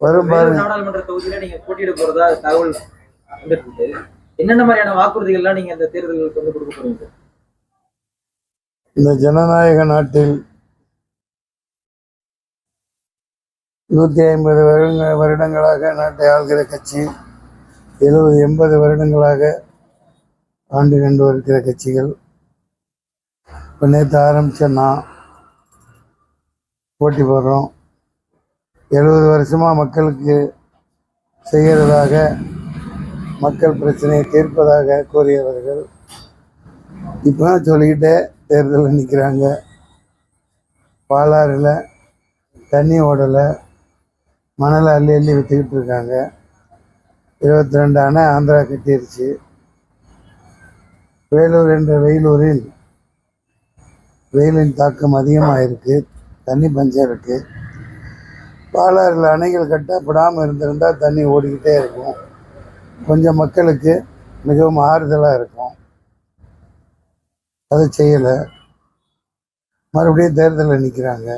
வரும் நாடாளுமன்ற தொகுதியில நீங்க போட்டியிட போறதா தகவல் என்னென்ன மாதிரியான வாக்குறுதிகள்லாம் நீங்க இந்த தேர்தலுக்கு வந்து கொடுக்க போறீங்க? இந்த ஜனநாயக நாட்டில் நூற்றி ஐம்பது வருடங்க வருடங்களாக நாட்டை ஆள்கிற கட்சி எழுபது எண்பது வருடங்களாக ஆண்டு கண்டு வருகிற கட்சிகள். இப்போ நேற்று ஆரம்பித்த நான் போட்டி போடுறோம். எழுபது வருஷமாக மக்களுக்கு செய்கிறதாக மக்கள் பிரச்சனையை தீர்ப்பதாக கூறியவர்கள். இப்போ சொல்லிக்கிட்டே தேர்தலில் நிற்கிறாங்க பாலாறில் தண்ணி ஓடலை. மணலை அள்ளி அள்ளி விற்றுக்கிட்டு இருக்காங்க. இருபத்தி ரெண்டு அணை ஆந்திரா கட்டிருச்சு. வேலூர் என்ற வெயிலூரில் வெயிலின் தாக்கம் அதிகமாக இருக்குது தண்ணி பஞ்சம் இருக்குது பாலாறில் அணைகள் கட்டப்படாமல் இருந்திருந்தால் தண்ணி ஓடிக்கிட்டே இருக்கும். கொஞ்சம் மக்களுக்கு மிகவும் ஆறுதலாக இருக்கும். அதை செய்யலை. மறுபடியும் தேர்தலில் நிற்கிறாங்க.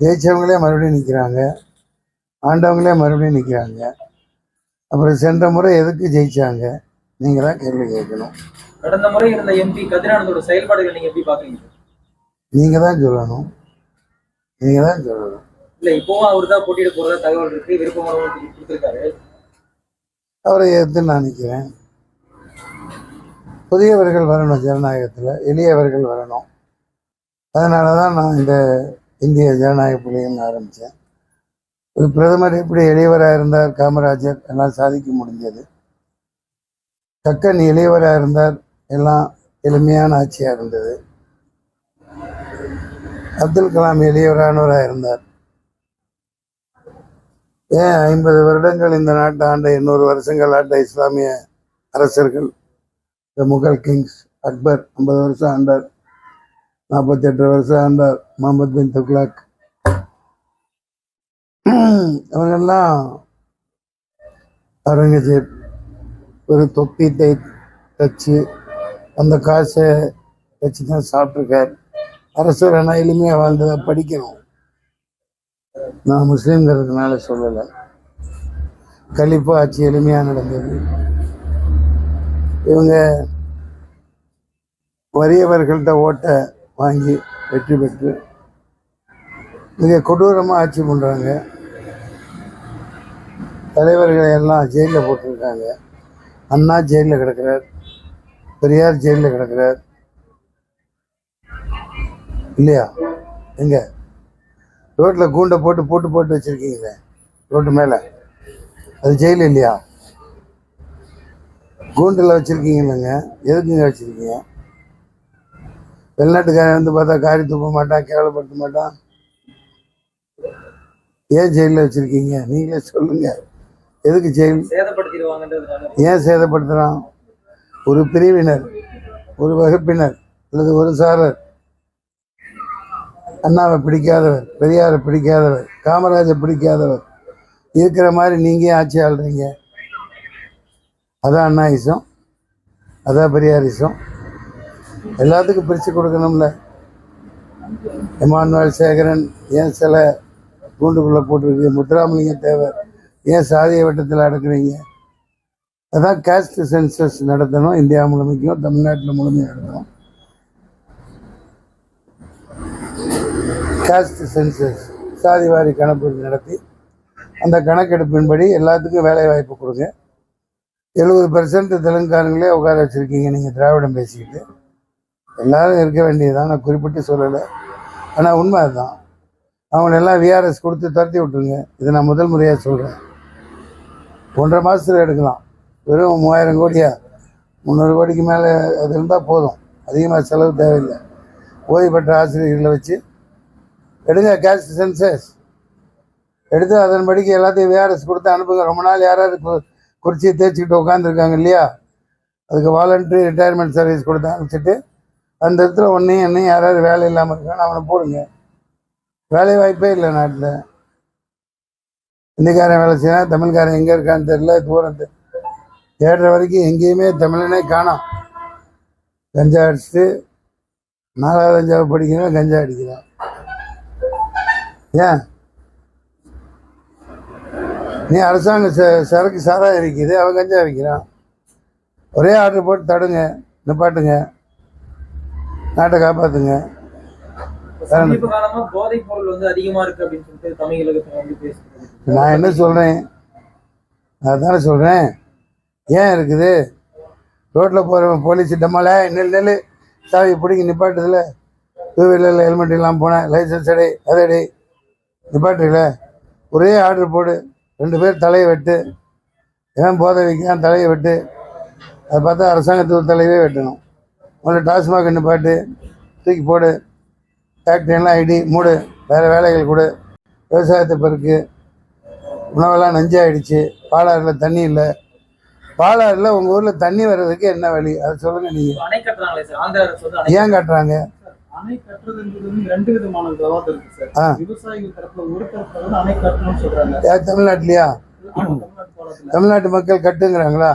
ஜெயிச்சவங்களே மறுபடியும் நிற்கிறாங்க. ஆண்டவங்களே மறுபடியும் நிற்கிறாங்க. அப்புறம் சென்ற முறை எதுக்கு ஜெயிச்சாங்க? நீங்கள் தான் கேள்வி கேட்கணும். கடந்த முறை இருந்த எம்பி கதிரானந்தோட செயல்பாடுகள் நீங்க எப்படி பாக்குறீங்க நீங்கள் தான் சொல்லணும். நீங்கள் தான் சொல்லணும். இல்ல இப்போவும் அவர் தான் போட்டியிட போறதா தகவல் இருக்கு. விருப்பமான கொடுத்திருக்காரு. அவரை ஏற்று நான் நிற்கிறேன் புதியவர்கள் வரணும் ஜனநாயகத்தில் எளியவர்கள் வரணும். அதனால தான் நான் இந்த இந்திய ஜனநாயக புலிகள்னு ஆரம்பித்தேன் ஒரு பிரதமர் எப்படி எளியவராக இருந்தார் காமராஜர் எல்லாம் சாதிக்க முடிஞ்சது. கக்கன் எளியவராக இருந்தார் எல்லாம் எளிமையான ஆட்சியாக இருந்தது. அப்துல் கலாம் எளியவரானவராக இருந்தார். ஏன் ஐம்பது வருடங்கள் இந்த நாட்டை ஆண்ட எண்ணூறு வருஷங்கள் ஆண்ட இஸ்லாமிய அரசர்கள்? இந்த முகல் கிங்ஸ் அக்பர் ஐம்பது வருஷம் ஆண்டார். நாற்பத்தி எட்டு வருஷம் ஆண்டார் முகமது பின் துக்லாக். அவங்கெல்லாம் அவுரங்கசீப் ஒரு தொப்பி தை தச்சு அந்த காசை வச்சு தான் சாப்பிட்ருக்கார் அரசர் ஆனால் எளிமையாக வாழ்ந்ததை படிக்கணும். நான் முஸ்லீம்ங்கிறதுனால சொல்லலை. கலிப்பா ஆட்சி எளிமையாக நடந்தது. இவங்க வறியவர்கள்ட்ட ஓட்டை வாங்கி வெற்றி பெற்று மிக கொடூரமாக ஆட்சி பண்ணுறாங்க தலைவர்களை எல்லாம் ஜெயிலில் போட்டிருக்காங்க. அண்ணா ஜெயிலில் கிடக்கிறார். பெரியார் ஜெயிலில் கிடக்கிறார். இல்லையா? எங்கே? ரோட்டில் கூண்டை போட்டு போட்டு போட்டு வச்சுருக்கீங்களே ரோட்டு மேலே. அது ஜெயில் இல்லையா? கூண்டில் வச்சுருக்கீங்களேங்க? எதுக்குங்க வச்சுருக்கீங்க? வெளிநாட்டுக்காரன் வந்து பார்த்தா காரி துப்ப மாட்டான் கேவலப்படுத்த மாட்டான். ஏன் ஜெயிலில் வச்சுருக்கீங்க? நீங்களே சொல்லுங்கள் எதுக்கு ஜெயில்? ஏன் சேதப்படுத்துகிறான் ஒரு பிரிவினர் ஒரு வகுப்பினர் அல்லது ஒரு சாரர் அண்ணாவை பிடிக்காதவர் பெரியாரை பிடிக்காதவர் காமராஜர் பிடிக்காதவர். இருக்கிற மாதிரி நீங்கள் ஏன் ஆட்சி ஆள்றீங்க? அதான் அண்ணா இசம் அதான் பெரியார் இசம் எல்லாத்துக்கும் பிரித்து கொடுக்கணும்ல. எமானுவேல் சேகரன் ஏன் சில கூண்டுக்குள்ளே போட்டிருக்கு? முத்துராமலிங்க தேவர் ஏன் சாதிய வட்டத்தில் அடக்குறீங்க? அதான் காஸ்ட் சென்சஸ் நடத்தணும். இந்தியா முழுமைக்கும் தமிழ்நாட்டில் முழுமையாக நடத்தணும். காஸ்ட் சென்சஸ் சாதிவாரி கணக்கெடுப்பு நடத்தி அந்த கணக்கெடுப்பின்படி எல்லாத்துக்கும் வேலை வாய்ப்பு கொடுங்க. எழுபது பெர்சன்ட் தெலுங்கானுங்களே உட்கார வச்சுருக்கீங்க நீங்கள் திராவிடம் பேசிக்கிட்டு. எல்லாரும் இருக்க வேண்டியதுதான் நான் குறிப்பிட்டு சொல்லலை. ஆனால் உண்மை அதுதான். அவங்களெல்லாம் விஆர்எஸ் கொடுத்து துரத்தி விட்டுருங்க. இதை நான் முதல் முறையாக சொல்கிறேன் ஒன்றரை மாதத்தில் எடுக்கலாம். வெறும் மூவாயிரம் கோடியா? முந்நூறு கோடிக்கு மேலே அது இருந்தால் போதும். அதிகமாக செலவு தேவையில்லை. ஓய்வு பெற்ற ஆசிரியர்களை வச்சு எடுங்க கேஷ் சென்சஸ் எடுத்து அதன்படிக்கு எல்லாத்தையும் விஆர்எஸ் கொடுத்து அனுப்புங்க. ரொம்ப நாள் யாராவது கு- குறிச்சியை தேய்ச்சிக்கிட்டு உட்காந்துருக்காங்க இல்லையா? அதுக்கு வாலண்டரி ரிட்டையர்மெண்ட் சர்வீஸ் கொடுத்து அனுப்பிச்சிட்டு அந்த இடத்துல ஒன்றையும் என்னையும் யாராவது வேலை இல்லாமல் இருக்கான்னு அவனை போடுங்க. வேலை வாய்ப்பே இல்லை நாட்டில். இந்திக்காரன் வேலை செய்யணும் தமிழ்காரன் எங்கே இருக்கான்னு தெரியல தூரம் தேடுற வரைக்கும் எங்கேயுமே தமிழனே காணோம். கஞ்சா அடிச்சுட்டு நாலாவது அஞ்சாவது படிக்கிறவன் கஞ்சா அடிக்கிறான். ஏன்? நீ அரசாங்கம் சரக்கு சாராயம் இருக்குது அவன் கஞ்சா விற்கிறான். ஒரே ஆர்டர் போட்டு தடுங்க நிப்பாட்டுங்க நாட்டை காப்பாற்றுங்க நான் என்ன சொல்கிறேன் அதானே சொல்கிறேன் ஏன் இருக்குது? ரோட்டில் போகிறவன் போலீஸ் டம்மால நெல் நெல் சாவி பிடிங்கி நிப்பாட்டுதில்ல டூ வீலரில் ஹெல்மெட் இல்லாமல் போனேன் லைசன்ஸ் அடை அதடி நிப்பாட்டுல ஒரே ஆர்டர் போடு. ரெண்டு பேர் தலையை வெட்டு. ஏன் போதை வைக்கிறான் தலையை வெட்டு? அதை பார்த்தா அரசாங்கத்துக்கு தலையவே வெட்டணும். முதல்ல டாஸ்மாக் நிப்பாட்டு தூக்கி போடு. ஃபேக்ட்ரி எல்லாம் ஐடி மூடு. வேறு வேலைகள் கொடு. விவசாயத்தை பெருக்கு. உணவெல்லாம் நஞ்சாயிடுச்சு பாலாறில் தண்ணி இல்லை. பாலாறில் உங்கள் ஊரில் தண்ணி வர்றதுக்கு என்ன வழி? அதை சொல்லுங்கள் நீங்கள் ஏன் கட்டுறாங்க? அணை கட்டுறதுன்றது வந்து ரெண்டு விதமான விவாதம் இருக்கு சார். விவசாயிகள் தரப்புல ஒரு தரப்புல வந்து அணை கட்டணும்னு சொல்றாங்க. யார் தமிழ்நாட்டிலையா? தமிழ்நாட்டு மக்கள் கட்டுங்கிறாங்களா?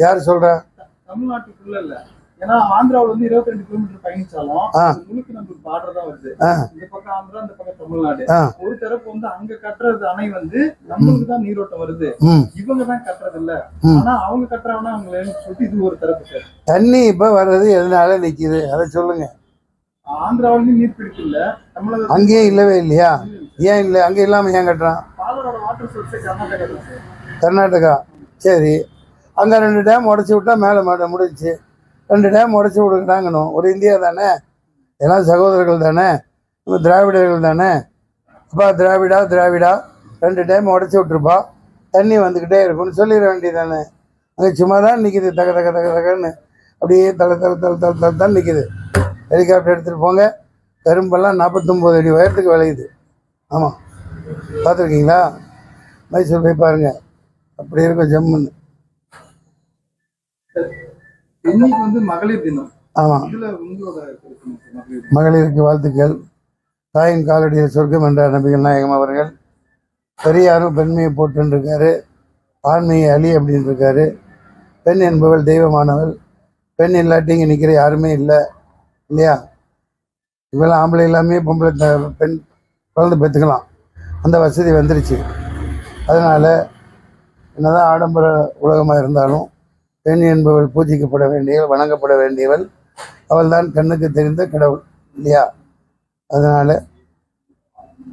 யார் சொல்கிறா த- தமிழ்நாட்டுக்குள்ள இல்ல. ஏன்னா ஆந்திராவுல வந்து இருபத்தி ரெண்டு கிலோமீட்டர் பயணிச்சாலும் முழுக்க நம்மளுக்கு பார்டர் தான் வருது. இந்த பக்கம் ஆந்திரா இந்த பக்கம் தமிழ்நாடு. ஒரு தரப்பு வந்து அங்க கட்டுறது அணை வந்து நம்மளுக்கு தான் நீரோட்டம் வருது. இவங்க தான் கட்டுறது இல்ல. ஆனா அவங்க கட்டுறாங்கன்னா அவங்க சொல்லிட்டு இது ஒரு தரப்பு சார். தண்ணி இப்போ வர்றது எதனால நிற்கிது அதை சொல்லுங்கள் ஆந்திராவிலும் நீர்பிடிப்பு இல்ல தமிழக அங்கேயும் இல்லவே இல்லையா? ஏன் இல்லை? அங்கே இல்லாமல் ஏன் கட்டுறான்? கர்நாடகா தான் சார். அங்கே ரெண்டு டேம் உடச்சி விட்டா மேலே மாட்ட முடிஞ்சுச்சு. ரெண்டு டேம் உடச்சி விடுறாங்கணும் ஒரு இந்தியா தானே? எல்லாம் சகோதரர்கள் தானே? திராவிடர்கள் தானே? அப்பா திராவிடா திராவிடா. ரெண்டு டேம் உடச்சி விட்டுருப்பா. தண்ணி வந்துக்கிட்டே இருக்கும்னு சொல்லிட வேண்டியதானே அங்கே சும்மா தான் நிற்கிது தக தக தக தகன்னு. அப்படியே தலை தலை தலை தலை தலை தான் நிற்கிது ஹெலிகாப்டர் எடுத்துகிட்டு போங்க. கரும்பெல்லாம் நாற்பத்தொம்போது அடி உயரத்துக்கு விளையுது. ஆமாம் பார்த்துருக்கீங்களா? மைசூர் போய் பாருங்கள் அப்படி இருக்கும் ஜம்முன்னு. இன்னைக்கு வந்து மகளிர் தினம். ஆமாம்? மகளிருக்கு வாழ்த்துக்கள். தாயின் காலடியில் சொர்க்கம் என்ற நபிகள் நாயகம் அவர்கள் பெரியாரும் பெண்மையை போட்டுருக்காரு ஆண்மையை அலி அப்படின்னு இருக்காரு பெண் என்பவள் தெய்வமானவள். பெண் இல்லாட்டி இங்கே நிற்கிற யாருமே இல்லை. இல்லையா? இவெல்லாம் ஆம்பளை எல்லாமே பொம்பளை த- பெண் குழந்தை பெற்றுக்கலாம். அந்த வசதி வந்துருச்சு. அதனால் என்னதான் ஆடம்பர உலகமாக இருந்தாலும் பெண் என்பவள் பூஜிக்கப்பட வேண்டியவள் வணங்கப்பட வேண்டியவள் அவள் தான் கண்ணுக்கு தெரிந்த கடவுள் இல்லையா? அதனால்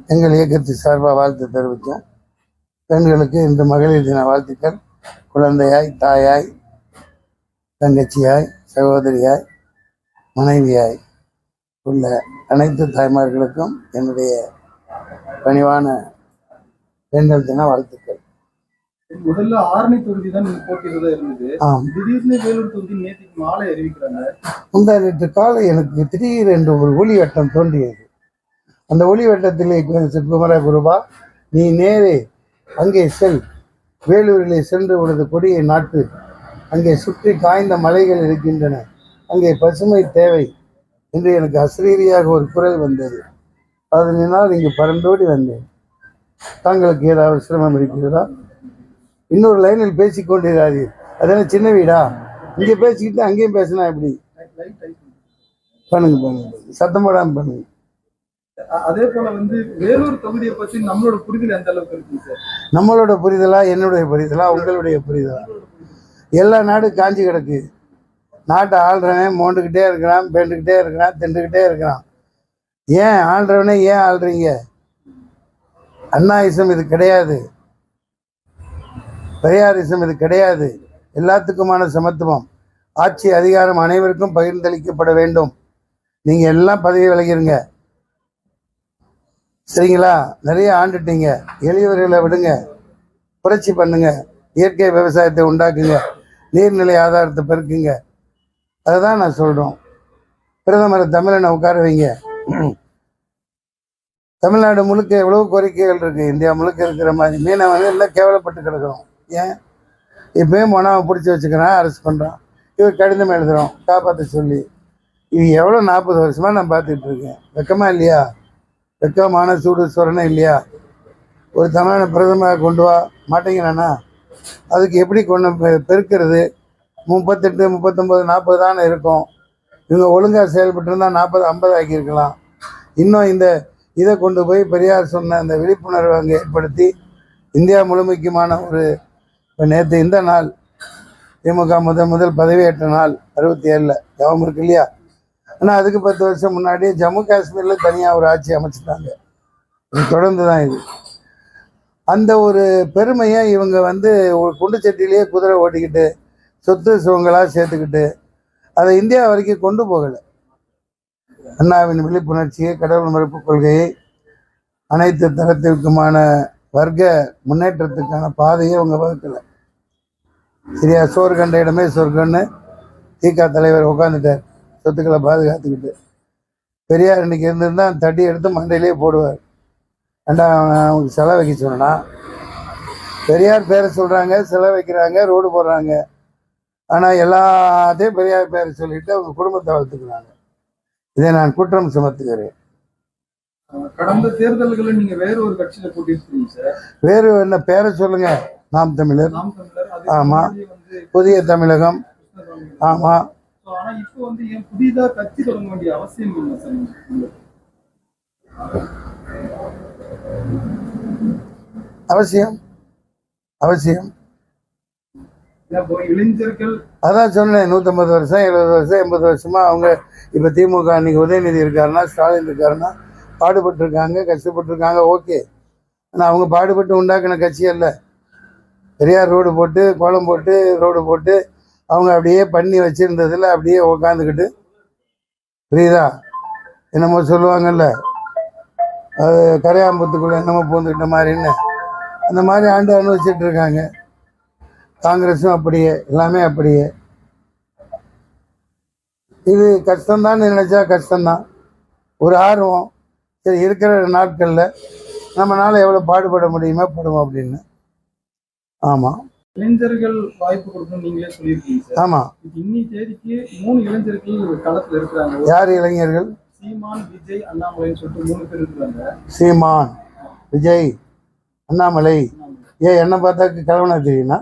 எங்கள் இயக்கத்து சார்பாக வாழ்த்து தெரிவித்தோம் பெண்களுக்கு இந்த மகளிர் தின வாழ்த்துக்கள். குழந்தையாய் தாயாய் தங்கச்சியாய் சகோதரியாய் மனைவியாய் உள்ள அனைத்து தாய்மார்களுக்கும் என்னுடைய பணிவான பெண்கள் தின வாழ்த்துக்கள். முதல்ல ஆரணி தொகுதி தான் போட்டியில இருந்தது. திடீர்னு வேலூர் தொகுதி நேற்றுக்கு மாலை அறிவிக்கிறாங்க. முந்தா நேற்று காலை எனக்கு திடீரென்று ஒரு ஒளி வட்டம் தோன்றியது. அந்த ஒளி வட்டத்திலே குமர குருபா நீ நேரே அங்கே செல். வேலூரிலே சென்று உனது கொடியை நாட்டு. அங்கே சுற்றி காய்ந்த மலைகள் இருக்கின்றன. அங்கே பசுமை தேவை என்று எனக்கு அசரீரியாக ஒரு குரல் வந்தது. அதனால் இங்கு பறந்தோடி வந்தேன். தாங்களுக்கு ஏதாவது சிரமம் இருக்கிறதா? இன்னொரு லைனில் பேசிக் கொண்டிராதீர் அதெல்லாம் சின்ன வீடா? இங்கே பேசிக்கிட்டு அங்கேயும் பேசினா எப்படி? பண்ணுங்க பண்ணுங்க சத்தம் போடாம பண்ணுங்க. அதே போல வந்து வேலூர் தொகுதியை பத்தி நம்மளோட புரிதல் எந்த அளவுக்கு இருக்குங்க சார்? நம்மளோட புரிதலா என்னுடைய புரிதலா உங்களுடைய புரிதலா? எல்லா நாடும் காஞ்சி கிடக்கு. நாட்டை ஆள்றவன் மோண்டுக்கிட்டே இருக்கிறான் பேண்டுக்கிட்டே இருக்கிறான் திண்டுக்கிட்டே இருக்கிறான். ஏன் ஆள்றவனே ஏன் ஆள்றீங்க? அண்ணாயிசம் இது கிடையாது. பெரியாரிசம் இது கிடையாது. எல்லாத்துக்குமான சமத்துவம். ஆட்சி அதிகாரம் அனைவருக்கும் பகிர்ந்தளிக்கப்பட வேண்டும். நீங்கள் எல்லாம் பதவி விலகிருங்க. சரிங்களா? நிறைய ஆண்டுட்டீங்க. எளியவர்களை விடுங்க. புரட்சி பண்ணுங்க. இயற்கை விவசாயத்தை உண்டாக்குங்க. நீர்நிலை ஆதாரத்தை பெருக்குங்க. அதுதான் நான் சொல்கிறோம் பிரதமரை தமிழனை உட்கார வைங்க தமிழ்நாடு முழுக்க எவ்வளோ கோரிக்கைகள் இருக்குது இந்தியா முழுக்க இருக்கிற மாதிரி. மீனவங்க எல்லாம் கேவலப்பட்டு கிடக்கிறோம். ஏன்? இப்பயும் போனால் அவன் பிடிச்சி வச்சுக்கிறான். அரெஸ்ட் பண்ணுறான் இவர் கடிதம் எழுதுகிறோம் காப்பாற்ற சொல்லி. இது எவ்வளோ நாற்பது வருஷமாக நான் பார்த்துட்டு இருக்கேன். வெக்கமாக இல்லையா? வெக்கமான சூடு சுரணை இல்லையா? ஒரு தமிழனை பிரதமராக கொண்டு வா. மாட்டேங்கிறானா அதுக்கு எப்படி கொண்டு பெ- பெருக்கிறது? முப்பத்தெட்டு முப்பத்தொம்பது நாற்பது தானே இருக்கும். இவங்க ஒழுங்காக செயல்பட்டிருந்தா நாற்பது ஐம்பது ஆக்கியிருக்கலாம். இன்னும் இந்த இதை கொண்டு போய் பெரியார் சொன்ன அந்த விழிப்புணர்வை அங்கே ஏற்படுத்தி இந்தியா முழுமைக்குமான ஒரு இப்போ நேற்று இந்த நாள் திமுக முதல் முதல் பதவியேற்ற நாள் அறுபத்தி ஏழில் ஞாபகம் இருக்கு இல்லையா? ஆனால் அதுக்கு பத்து வருஷம் முன்னாடி ஜம்மு காஷ்மீரில் தனியாக ஒரு ஆட்சி அமைச்சிட்டாங்க. தொடர்ந்து தான் இது. அந்த ஒரு பெருமையை இவங்க வந்து ஒரு குண்டு சட்டிலேயே குதிரை ஓட்டிக்கிட்டு சொத்து சுகங்களாக சேர்த்துக்கிட்டு அதை இந்தியா வரைக்கும் கொண்டு போகலை. அண்ணாவின் விழிப்புணர்ச்சியை கடவுள் மறுப்பு கொள்கையை அனைத்து தரத்திற்குமான வர்க்க முன்னேற்றத்துக்கான பாதையை அவங்க வகுக்கலை. சரியா? சோறு கண்ட இடமே சொர்க்கன்னு திக தலைவர் உட்காந்துட்டார் சொத்துக்களை பாதுகாத்துக்கிட்டு. பெரியார் இன்னைக்கு இருந்திருந்தா அந்த எடுத்து மண்டையிலேயே போடுவார். ஏண்டா அவனுக்கு செலவு வைக்க சொன்னா பெரியார் பேரை சொல்கிறாங்க செலவு வைக்கிறாங்க ரோடு போடுறாங்க. ஆனால் எல்லாத்தையும் பெரியார் பேரை சொல்லிட்டு அவங்க குடும்பத்தை வளர்த்துக்கிறாங்க. இதை நான் குற்றம் சுமத்துகிறேன். கடந்த தேர்தல்களில் நீங்க வேற ஒரு கட்சியில போட்டிருக்கீங்க சார். வேறு என்ன பேரை சொல்லுங்க. நாம் தமிழர். ஆமா. புதிய தமிழகம். ஏன் புதிதா கட்சி தொடங்க வேண்டிய அவசியம் இல்லை சார்? அவசியம். அவசியம். அதான் சொன்னேன் நூற்றம்பது வருஷம் எழுபது வருஷம் எண்பது வருஷமா அவங்க இப்போ திமுக அன்னைக்கு உதயநிதி இருக்காருன்னா ஸ்டாலின் இருக்காருன்னா பாடுபட்டிருக்காங்க கஷ்டப்பட்டிருக்காங்க ஓகே. ஆனால் அவங்க பாடுபட்டு உண்டாக்கின கட்சி அல்ல. பெரியார் ரோடு போட்டு கோலம் போட்டு ரோடு போட்டு அவங்க அப்படியே பண்ணி வச்சிருந்ததில் அப்படியே உக்காந்துக்கிட்டு. புரியுதா? என்னமோ சொல்லுவாங்கல்ல அது கரையாம்பத்துக்குள்ள என்னமோ பூந்துக்கிட்ட மாதிரின்னு அந்த மாதிரி ஆண்டு அனுபவிச்சுட்டு இருக்காங்க. காங்கிரஸும் அப்படியே எல்லாமே அப்படியே. இது கஷ்டம்தான் நினைச்சா கஷ்டம்தான். ஒரு ஆர்வம். சரி இருக்கிற நாட்களில் நம்மளால எவ்வளோ பாடுபட முடியுமோ படுவோம் அப்படின்னு. ஆமாம் இளைஞர்கள் வாய்ப்பு கொடுக்கணும் நீங்களே சொல்லியிருக்கீங்க ஆமாம் இன்னி தேதிக்கு மூணு இளைஞர்கள் களத்துல இருக்கிறாங்க. யார் இளைஞர்கள்? சீமான் விஜய் அண்ணாமலைன்னு சொல்லிட்டு மூணு பேர் இருக்கிறாங்க. சீமான் விஜய் அண்ணாமலை. ஏன் என்ன பார்த்தா கிழவனா தெரியுமா?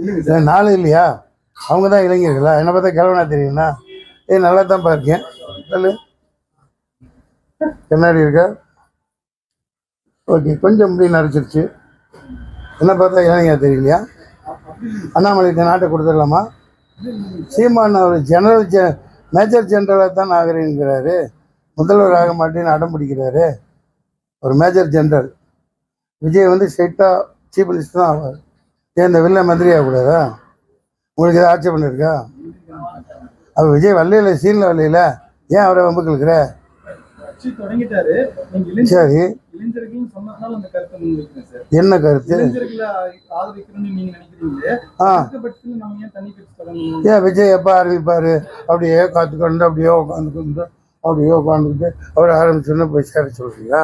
இல்லைங்க இல்லையா? அவங்க தான் இளைஞர்களா? என்னை பார்த்தா கிழவனா தெரியும்னா? ஏ நல்லா தான் பார்க்கேன். சொல்லு. கண்ணாடி இருக்கா? ஓகே கொஞ்சம் முடி நரைச்சிருச்சு. என்ன பார்த்தா இளைஞர் தெரியலையா? அண்ணாமலைக்கு நாட்டை கொடுத்துடலாமா? சீமான் அவர் ஜெனரல் ஜெ மேஜர் ஜெனரலாக தான் ஆகிறேங்கிறாரு முதல்வர் ஆக மாட்டேன்னு அடம் பிடிக்கிறாரு. ஒரு மேஜர் ஜெனரல் விஜய் வந்து ஸ்ட்ரெயிட்டாக சீஃப் மினிஸ்டர் தான் ஆவார். ஏன் இந்த வில்ல மந்திரி ஆகக்கூடாதா? உங்களுக்கு ஏதாவது ஆட்சேபம் இருக்கா அவர் விஜய் வரலையில சீனில் வரலையில ஏன் அவரை வம்புக்கு இருக்கிற சரி. என்ன கருத்து? ஏன் விஜய் எப்போ ஆரம்பிப்பார்? அப்படியே காத்துக்கொண்டு அப்படியே உட்காந்துக்கொண்டு அப்படியே உட்காந்துக்கிட்டு அவர் ஆரம்பிச்சோன்னு போய் சேர சொல்றீங்களா?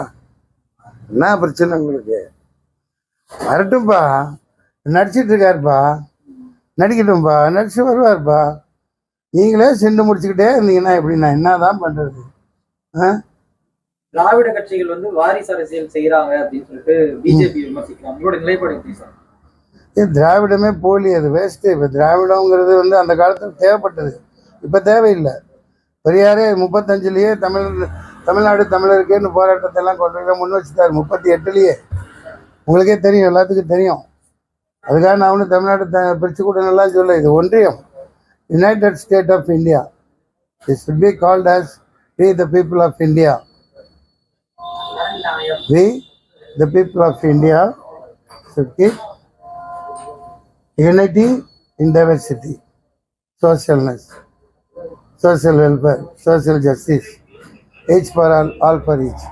என்ன பிரச்சனை உங்களுக்கு? வரட்டும்பா. நடிச்சிட்டு இருக்காருப்பா நடிக்கட்டும்பா. நடிச்சு வருவார்ப்பா. நீங்களே சென்று முடிச்சுக்கிட்டே இருந்தீங்கன்னா எப்படி? நான் என்னதான் பண்றது? திராவிட கட்சிகள் வந்து வாரிசு அரசியல் செய்யறாங்க அப்படின்னு சொல்லிட்டு பிஜேபி விமர்சிக்கிறாங்க. உங்களோட நிலைப்பாடு எப்படி சார்? ஏன் திராவிடமே போலி. அது வேஸ்ட்டு இப்போ திராவிடங்கிறது வந்து அந்த காலத்தில் தேவைப்பட்டது. இப்போ தேவையில்லை. பெரியாரே முப்பத்தஞ்சுலேயே தமிழ் தமிழ்நாடு தமிழருக்கேன்னு போராட்டத்தை எல்லாம் கொண்டு முன் வச்சுட்டாரு. முப்பத்தி எட்டுலேயே. உங்களுக்கே தெரியும் எல்லாத்துக்கும் தெரியும். அதுக்காக நான் ஒன்றும் தமிழ்நாட்டை பிரித்து கூட்டங்கள்லாம் சொல்ல இது ஒன்றியம் united state of India it should be called as we the people of India we the people of India should keep in diversity socialness social welfare social justice each for all all for each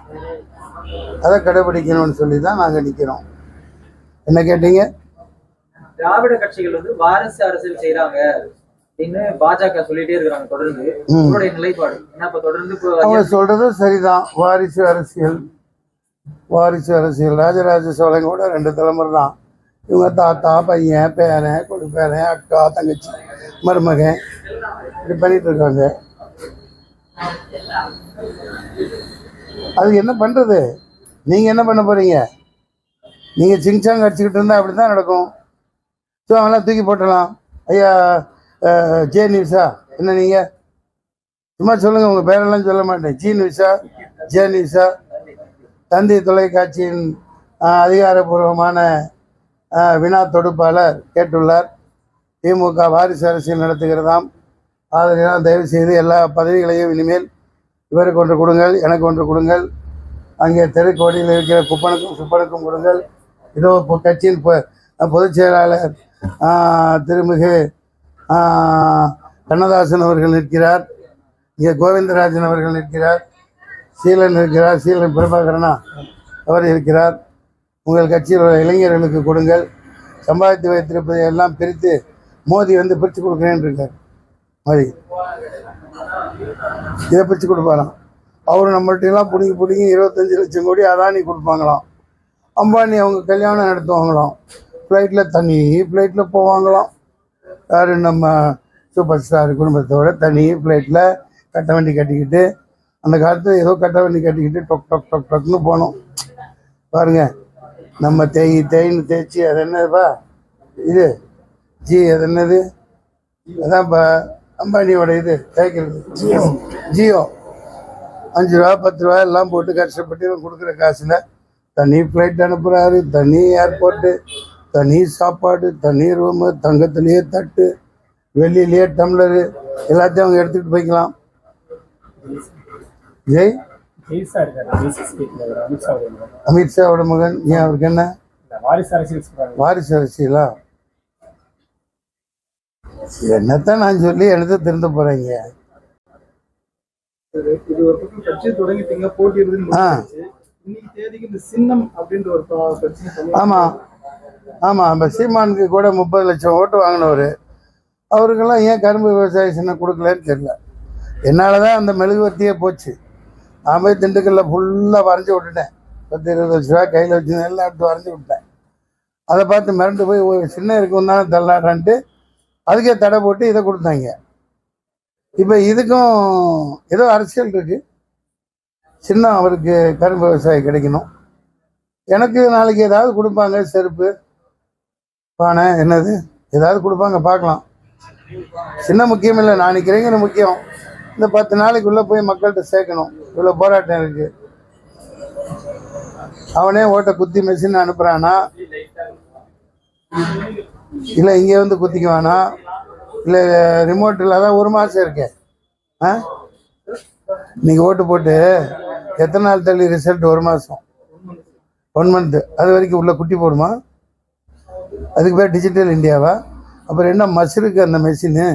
அதை கடைபிடிக்கணும்னு சொல்லி தான் நாங்கள் நிற்கிறோம் என்ன கேட்டீங்க திராவிட கட்சிகள் வந்து வாரிசு அரசியல் செய்யறாங்க அப்படின்னு பாஜக சொல்லிட்டே இருக்கிறாங்க தொடர்ந்து. உங்களுடைய நிலைப்பாடு? ஏன்னா இப்ப தொடர்ந்து இப்போ அவங்க சொல்றது சரிதான். வாரிசு அரசியல். வாரிசு அரசியல். ராஜராஜ சோழன் கூட ரெண்டு தலைமுறை தான். இவங்க தாத்தா பையன் பேரன் கொடு பேரன் அக்கா தங்கச்சி மருமகன் இப்படி பண்ணிட்டு இருக்காங்க. அது என்ன பண்றது? நீங்க என்ன பண்ண போறீங்க? நீங்க சிங்சாங் அடிச்சுக்கிட்டு இருந்தா அப்படிதான் நடக்கும். ஸோ அவங்களாம் தூக்கி போட்டலாம் ஐயா ஜே நியூஸா என்ன நீங்க? சும்மா சொல்லுங்க உங்க பேரெல்லாம் சொல்ல மாட்டேன். ஜி நியூஸா ஜே நியூஸா தந்தி தொலைக்காட்சியின் அதிகாரப்பூர்வமான வினா தொடுப்பாளர் கேட்டுள்ளார். திமுக வாரிசு அரசியல் நடத்துகிறதாம். ஆதரவு தயவு செய்து எல்லா பதவிகளையும் இனிமேல் இவருக்கு ஒன்று கொடுங்கள் எனக்கு ஒன்று கொடுங்கள். அங்கே தெருக்கோடியில் இருக்கிற குப்பனுக்கும் சுப்பனுக்கும் கொடுங்கள். இதோ கட்சியின் பொ- பொதுச் செயலாளர் திருமிகு கண்ணதாசன் அவர்கள் நிற்கிறார். இங்கே கோவிந்தராஜன் அவர்கள் நிற்கிறார். சீலன் இருக்கிறார் சீலன் பிரபாகரனா அவர் இருக்கிறார் உங்கள் கட்சியில் உள்ள இளைஞர்களுக்கு கொடுங்கள். சம்பாதித்து வைத்திருப்பதை எல்லாம் பிரித்து மோதி வந்து பிரித்து கொடுக்குறேன் இருக்கார் மோதி. இதை பிரித்து கொடுப்பாராம். அவர் நம்மள்ட்ட எல்லாம் பிடிங்கி பிடிங்கி இருபத்தஞ்சி லட்சம் கோடி அதானி கொடுப்பாங்களாம். அம்பானி அவங்க கல்யாணம் நடத்துவாங்களாம். ஃப்ளைட்டில் தனி ஃப்ளைட்டில் போவாங்களாம். யார் நம்ம சூப்பர் ஸ்டார் குடும்பத்தோட தனி ஃப்ளைட்டில் கட்ட வண்டி கட்டிக்கிட்டு அந்த காலத்தில் ஏதோ கட்ட வண்டி கட்டிக்கிட்டு டொக் டொக் டொக் டொக்னு போனோம். பாருங்க நம்ம தேய் தேயின்னு தேய்ச்சி அது என்னதுப்பா? இது ஜி அது என்னது? அதான்ப்பா அம்பானியோட இது தேய்க்கிறது. ஜியோ. ஜியோ. அஞ்சு ரூபா பத்து ரூபா எல்லாம் போட்டு கஷ்டப்பட்டு கொடுக்குற காசில் தனி ஃப்ளைட் அனுப்புகிறாரு தனி ஏர்போர்ட்டு தனி சாப்பாடு தனி ரூமு தங்கத்திலேயே தட்டு வெள்ளியிலேயே டம்ளரு எல்லாத்தையும் அவங்க எடுத்துக்கிட்டு போய்க்கலாம். ஜெய். அமித்ஷாவோட மகன். ஏன் அவருக்கு என்ன? வாரிசு அரசியல் சொல்றாங்க வாரிசு அரசியலா? என்னத்தான் நான் சொல்லி என்னத்தை திருந்த போறீங்க? ஆ. ஆமா. ஆமாம் நம்ம சீமானுக்கு கூட முப்பது லட்சம் ஓட்டு வாங்கினவர். அவருக்கெல்லாம் ஏன் கரும்பு விவசாய சின்ன கொடுக்கலன்னு தெரியல. என்னால் தான் அந்த மெழுகுவர்த்தியே போச்சு. நான் போய் திண்டுக்கல்ல ஃபுல்லாக வரைஞ்சி விட்டுட்டேன். பத்து இருபது லட்ச ரூபா கையில் வச்சு எல்லாம் எடுத்து வரைஞ்சி விட்டேன் அதை பார்த்து மிரண்டு போய் ஒரு சின்ன இருக்கும் தானே தள்ளாடுறான்ட்டு அதுக்கே தடை போட்டு இதை கொடுத்தாங்க. இப்போ இதுக்கும் ஏதோ அரசியல் இருக்குது சின்ன அவருக்கு கரும்பு விவசாயி கிடைக்கணும். எனக்கு நாளைக்கு ஏதாவது கொடுப்பாங்க செருப்பு. பானை என்னது? ஏதாவது கொடுப்பாங்க பார்க்கலாம். சின்ன முக்கியம் இல்லை நான் நிற்கிறேங்கிற முக்கியம். இந்த பத்து நாளைக்குள்ளே போய் மக்கள்கிட்ட சேர்க்கணும். இவ்வளோ போராட்டம் இருக்கு. அவனே ஓட்டை குத்தி மெஷின் அனுப்புகிறானா இல்லை இங்கே வந்து குத்திக்குவானா? இல்லை ரிமோட்டில் அதான் ஒரு மாதம் இருக்கேன். ஆ? இன்னைக்கு ஓட்டு போட்டு எத்தனை நாள் தள்ளி ரிசல்ட் ஒரு மாதம் ஒன் மந்த்து அது வரைக்கும் உள்ள குட்டி போடுமா? அதுக்கு பேர் டிஜிட்டல் இந்தியாவா அப்புறம் என்ன மசருக்கு அந்த மெஷினு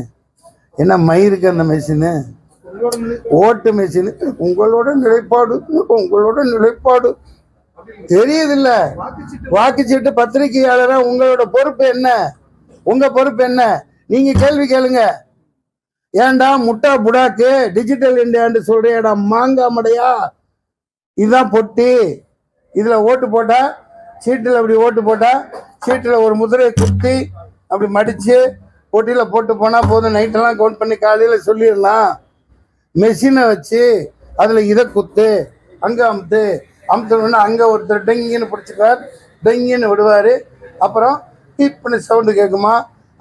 என்ன மயிருக்கு அந்த மெஷினு ஓட்டு மெஷின் உங்களோட நிலைப்பாடு உங்களோட நிலைப்பாடு. தெரியுதில்ல? வாக்குச்சீட்டு பத்திரிகையாளரா உங்களோட பொறுப்பு என்ன? உங்க பொறுப்பு என்ன? நீங்க கேள்வி கேளுங்க. ஏன்டா முட்டா புடாக்கு டிஜிட்டல் இந்தியான்னு சொல்றியாடா மாங்காமடையா? இதுதான் பொட்டி. இதுல ஓட்டு போட்டா சீட்டில் அப்படி ஓட்டு போட்டால் சீட்டில் ஒரு முதிரையை குத்தி அப்படி மடித்து பொட்டியில் போட்டு போனால் போதும். நைட்டெல்லாம் கவுண்ட் பண்ணி காலையில் சொல்லிடலாம். மெஷினை வச்சு அதில் இதை குத்து அங்கே அமுத்து அமுத்தணுன்னா அங்கே ஒருத்தர் டெங்கின்னு பிடிச்சிக்குவார். டெங்கின்னு விடுவார். அப்புறம் டீப்னு சவுண்டு கேட்குமா?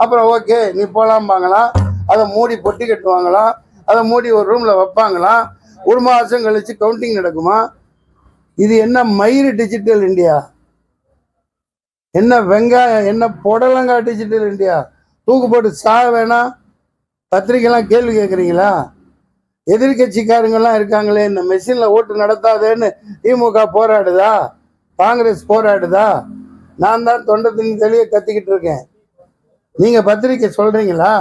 அப்புறம் ஓகே நீ போகலாம்பாங்களாம் அதை மூடி பொட்டி கட்டுவாங்களாம். அதை மூடி ஒரு ரூமில் வைப்பாங்களாம். ஒரு மாதம் கழித்து கவுண்டிங் நடக்குமா? இது என்ன மயிறு டிஜிட்டல் இந்தியா என்ன வெங்காயம் என்ன புடலங்கா டிஜிட்டல் இந்தியா தூக்கு போட்டு சாக வேணாம். பத்திரிக்கைலாம் கேள்வி கேட்குறீங்களா? எதிர்கட்சிக்காரங்கெல்லாம் இருக்காங்களே இந்த மெஷினில் ஓட்டு நடத்தாதேன்னு திமுக போராடுதா? காங்கிரஸ் போராடுதா? நான் தான் தொண்டத்தின் தெளிய கத்திக்கிட்டு இருக்கேன். நீங்கள் பத்திரிக்கை சொல்கிறீங்களா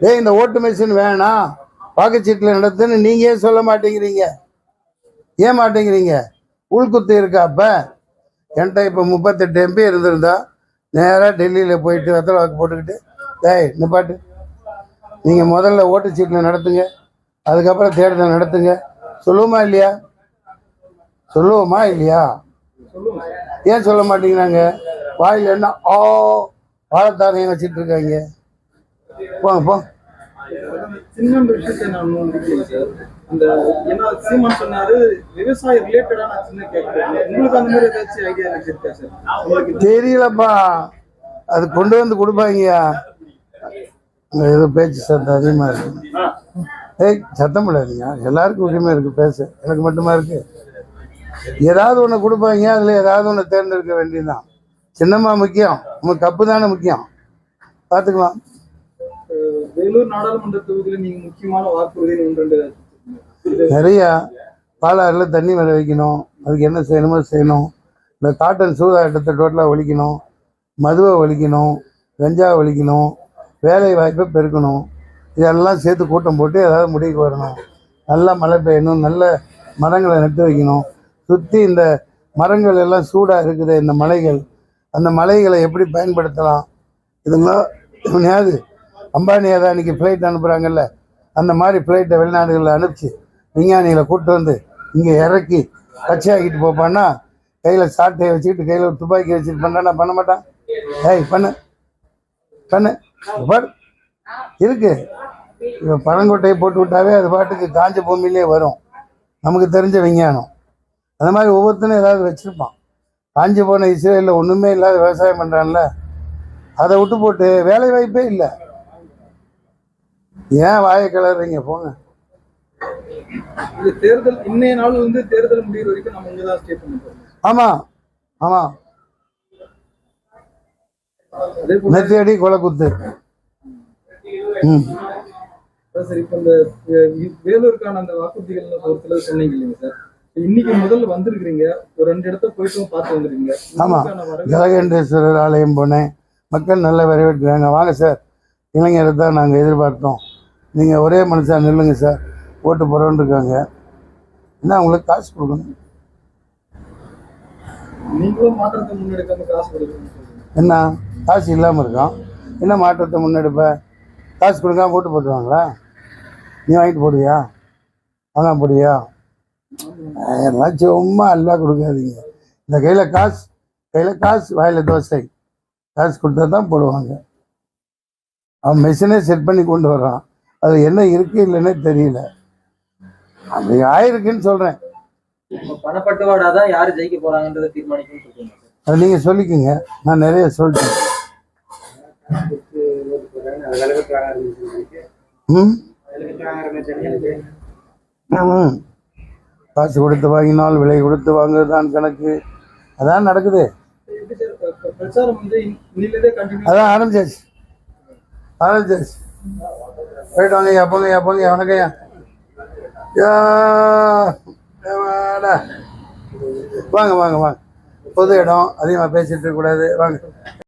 டே இந்த ஓட்டு மெஷின் வேணாம். வாக்குச்சீட்டில் நடத்துன்னு நீங்கள் ஏன் சொல்ல மாட்டேங்கிறீங்க? ஏன் மாட்டேங்கிறீங்க உள்குத்து இருக்கா அப்போ? என்கிட்ட இப்போ முப்பத்தெட்டு எம்பி இருந்திருந்தா நேராக டெல்லியில் போயிட்டு வெத்தலை வாக்கு போட்டுக்கிட்டு டேய் நிப்பாட்டு. நீங்கள் முதல்ல ஓட்டு சீட்டில் நடத்துங்க. அதுக்கப்புறம் தேர்தல் நடத்துங்க. சொல்லுவோமா இல்லையா? சொல்லுவோமா இல்லையா? ஏன் சொல்ல மாட்டேங்கிறாங்க? வாயில் என்ன ஆ வாழைத்தாரையும் வச்சுட்டு இருக்காங்க? போங்க போ. நான் அந்த ஏன்னா சீமான் சொன்னாரு விவசாய ரிலேட்டடான சின்ன கேட்கிறேன் உங்களுக்கு அந்த மாதிரி ஏதாச்சும் ஐடியா இருக்கா சார் தெரியலப்பா. அது கொண்டு வந்து கொடுப்பாங்கய்யா. அங்க ஏதோ பேச்சு சத்தம் அதிகமாக இருக்கு. ஏய் சத்தம் போடாதீங்க. எல்லாருக்கும் உரிமை இருக்கு பேச. எனக்கு மட்டுமா இருக்கு? ஏதாவது ஒன்று கொடுப்பாங்க அதில் ஏதாவது ஒன்று தேர்ந்தெடுக்க வேண்டியதுதான். சின்னம்மா முக்கியம். நம்ம கப்பு தானே முக்கியம். பார்த்துக்கலாம். வேலூர் நாடாளுமன்ற தொகுதியில நீங்க முக்கியமான வாக்குறுதி ஒன்று நிறையா பாலாறில் தண்ணி வர வைக்கணும். அதுக்கு என்ன செய்யணுமோ செய்யணும். இந்த காட்டன் சூதாட்டத்தை டோட்டலாக ஒழிக்கணும். மதுவை ஒழிக்கணும். கஞ்சா ஒழிக்கணும். வேலை வாய்ப்பை பெருக்கணும். இதெல்லாம் சேர்த்து கூட்டம் போட்டு ஏதாவது முடிவுக்கு வரணும். நல்லா மழை பெய்யணும். நல்ல மரங்களை நட்டு வைக்கணும். சுற்றி இந்த மரங்கள் எல்லாம் சூடாக இருக்குது. இந்த மலைகள். அந்த மலைகளை எப்படி பயன்படுத்தலாம்? இதெல்லாம் இவனையாவது அம்பானி அதானிக்கு ஃப்ளைட் அனுப்புகிறாங்கல்ல அந்த மாதிரி ஃப்ளைட்டை வெளிநாடுகளில் அனுப்பிச்சு விஞ்ஞானிகளை கூப்பிட்டு வந்து இங்கே இறக்கி கட்சியாக்கிட்டு போப்பான்னா கையில் சாட்டையை வச்சுக்கிட்டு கையில் துப்பாக்கி வச்சுட்டு பண்ணா பண்ண மாட்டான். ஏய் பண்ணு. பண்ணு. பாடு இருக்கு. இப்போ பழங்கொட்டையை போட்டு விட்டாவே அது பாட்டுக்கு காஞ்ச பூமியிலே வரும். நமக்கு தெரிஞ்ச விஞ்ஞானம். அந்த மாதிரி ஒவ்வொருத்தனும் ஏதாவது வச்சுருப்பான். காஞ்சி போன இஸ்ரேலில் ஒன்றுமே இல்லாத விவசாயம் பண்ணுறான்ல அதை விட்டு போட்டு வேலை வாய்ப்பே இல்லை. ஏன் வாயை கிளறீங்க போங்க. இது தேர்தல் இன்னைய நாள் வந்து தேர்தல் முடிகிற வரைக்கும் நம்ம இங்க தான் ஸ்டே பண்ண அதே போல நெத்தியடி கொலை குத்து ம். சார் இப்ப இந்த வேலூருக்கான அந்த வாக்குறுதிகள் சிலர் சொன்னீங்க இல்லைங்க சார். இன்னைக்கு முதல்ல வந்திருக்கிறீங்க. ஒரு ரெண்டு இடத்த போயிட்டும் பார்த்து வந்திருக்கீங்க. வரவேற்பு ஜலகண்டேஸ்வரர் ஆலயம் போனேன். மக்கள் நல்ல வரவேற்கிறாங்க வாங்க சார். இளைஞரை தான் நாங்கள் எதிர்பார்த்தோம். நீங்கள் ஒரே மனுஷன் நில்லுங்க சார். ஓட்டு போகிறோன்னு இருக்காங்க என்ன உங்களுக்கு காசு கொடுக்கணும்? என்ன காசு இல்லாமல் இருக்கான் என்ன மாற்றத்தை முன்னெடுப்ப? காசு கொடுக்காம ஓட்டு போட்டுருவாங்களா? நீ வாங்கிட்டு போடுவியா? வாங்க போடுவியா? எல்லாம் சும்மா எல்லாம் கொடுக்காதீங்க. இந்த கையில் காசு கையில் காசு வாயில் தோசை. காசு கொடுத்தா தான் போடுவாங்க. அவன் மெஷினே செட் பண்ணி கொண்டு வர்றான். அது என்ன இருக்கு இல்லைன்னே தெரியல. அப்படி ஆயிருக்குன்னு சொல்கிறேன் இப்ப பணப்பட்டுவாடா தான் யாரு ஜெயிக்க போறாங்கன்றதை அதை சொல்லிக்கோங்க. நான் நிறைய சொல்லிட்டேன். காசு கொடுத்து வாங்கினால் விலை கொடுத்து வாங்குறதுதான் கணக்கு. அதான் நடக்குது. அதான் ஆரம்பிச்சாச்சு. ஆரம்பிச்சாச்சு. போயிட்டு வாங்க ஐயா போங்க ஐயா போங்க ஐயா வணக்கம் ஐயா யா, வாடா. வாங்க வாங்க வாங்க. பொது இடம் அதிகமாக பேசிட்டு இருக்கக்கூடாது வாங்க.